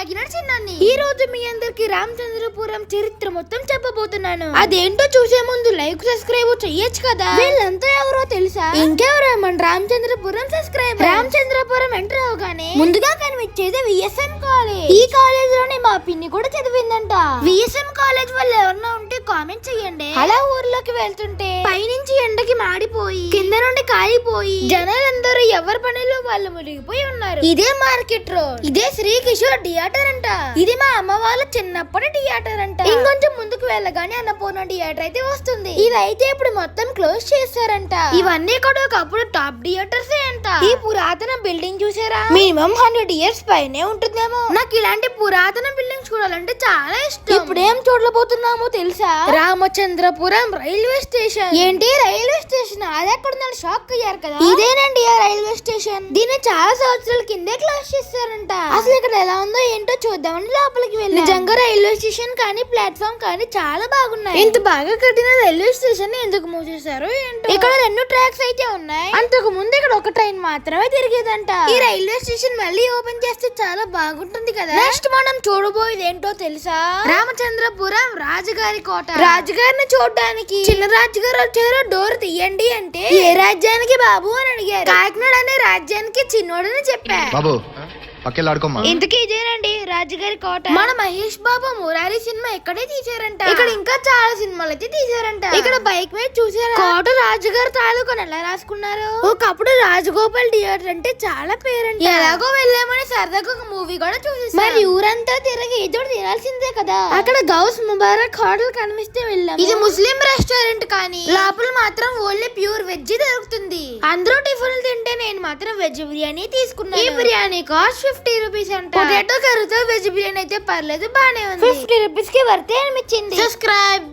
కాకినాడ చిన్నాన్ని ఈ రోజు మీ అందరికి రామచంద్రపురం చరిత్ర మొత్తం చెప్పబోతున్నాను. అదేంటో చూసే ముందు లైక్ సబ్స్క్రైబ్ చెయ్యొచ్చు కదా. వీళ్ళంతా ఎవరో తెలుసా? ఇంకెవరో మన రామచంద్రపురం సబ్స్క్రైబ్ రామచంద్రపురం ఎంటర్ అవగానే ముందుగా కనిపించేది విఎస్ఎం కాలేజ్ ఈ కాలేజ్లోనే మా పిన్ని కూడా చదివిందంట. విఎస్ఎం కాలేజ్ వల్ల కామెంట్ చెయ్యండి. అలా ఊర్లోకి వెళ్తుంటే పైనుంచి ఎండకి మాడిపోయి కింద నుండి కాలిపోయి జనాలందరూ ఎవరి పనిలో వాళ్ళు మునిగిపోయి ఉన్నారు. ఇదే మార్కెట్ రోడ్. ఇదే శ్రీ కిషోర్ థియేటర్ అంట. ఇది మా అమ్మ వాళ్ళ చిన్నప్పటి థియేటర్ అంట. ఇంకొంచెం ముందుకు వెళ్ళగానే అన్నపూర్ణ థియేటర్ అయితే వస్తుంది. ఇదైతే ఇప్పుడు మొత్తం క్లోజ్ చేస్తారంట ఇవన్నీ కూడా ఒకప్పుడు టాప్ థియేటర్స్ అంట. ఈ పురాతన బిల్డింగ్ చూసారా? మినిమం హండ్రెడ్ ఇయర్స్ పైనే ఉంటుందేమో. నాకు ఇలాంటి పురాతన బిల్డింగ్ చూడాలంటే చాలా ఇష్టం. ఇప్పుడు ఏం చూడబోతున్నామో తెలుసా? Ramachandrapuram railway station. ఏంటి? Railway station? అది ఎక్కడ ఉందని షాక్ అయ్యారు కదా? ఇదేనండి ఆ రైల్వే స్టేషన్. దీన్ని చాలా సంవత్సరాల కిందే క్లోజ్ చేస్తారంట అసలు ఇక్కడ ఎలా ఉందో ఏంటో చూద్దామని లోపలికి వెళ్ళి. నిజంగా రైల్వే స్టేషన్ కానీ ప్లాట్ఫామ్ కానీ చాలా బాగున్నాయి. ఇంత బాగా కట్టిన రైల్వే స్టేషన్ ఎందుకు మూవ్ చేశారు ఏంటో? ఇక్కడ రెండు ట్రాక్స్ అయితే ఉన్నాయి. అంతకు ముందు ఇక్కడ ఒక ట్రైన్ మాత్రమే తిరిగేదంట. ఈ రైల్వే స్టేషన్ మళ్ళీ ఓపెన్ చేస్తే చాలా బాగుంటుంది కదా? నెక్స్ట్ మనం చూడబోయేది ఏంటో తెలుసా? రామచంద్రపురం రాజుగారి కోట రాజుగారిని చూడడానికి. చిన్న రాజుగారు వచ్చారు డోర్ తీయండి అంటే. ఏ రాజ్యానికి బాబు అని అడిగారు. కాకినాడ అనే రాజ్యానికి చిన్నోడని చెప్పా. బాబు పక్కెళ్ళాడుకోమ్మా. ఇంతకీ ఇదేనండి రాజుగారి కోట? మన మహేష్ బాబు మురారి సినిమా ఇక్కడే తీశారంట. ఇక్కడ ఇంకా చాలా సినిమాలు అయితే తీశారంట. ఇక్కడ బైక్ మీద చూసారా? కోట రాజుగారి తాలూకు అని ఎలా రాసుకున్నారు? ఒకప్పుడు రాజగోపాల్ థియేటర్ అంటే చాలా పేరంట. ఎలాగో వెళ్ళామని సరదాగా ఒక మూవీ కూడా చూసేసాం. మరి ఊరంతా తిరిగి ఏదో తినాల్సిందే కదా? అక్కడ గౌస్ ముబారక్ హోటల్ కనిపిస్తే వెళ్ళాం ఇది ముస్లిం రెస్టారెంట్ కానీ లోపల మాత్రం ఓన్లీ ప్యూర్ వెజ్ దొరుకుతుంది. అందరూ టిఫిన్లు నేను మాత్రం వెజ్ బిర్యానీ తీసుకున్నాను. ఈ బిర్యానీ కాస్ట్ ఫిఫ్టీ రూపీస్ అంట. పొటాటో కర్రీతో వెజ్ బిర్యానీ అయితే పర్లేదు బానే ఉంది. ఫిఫ్టీ రూపీస్కి వర్తే అనిపించింది. సబ్స్క్రైబ్.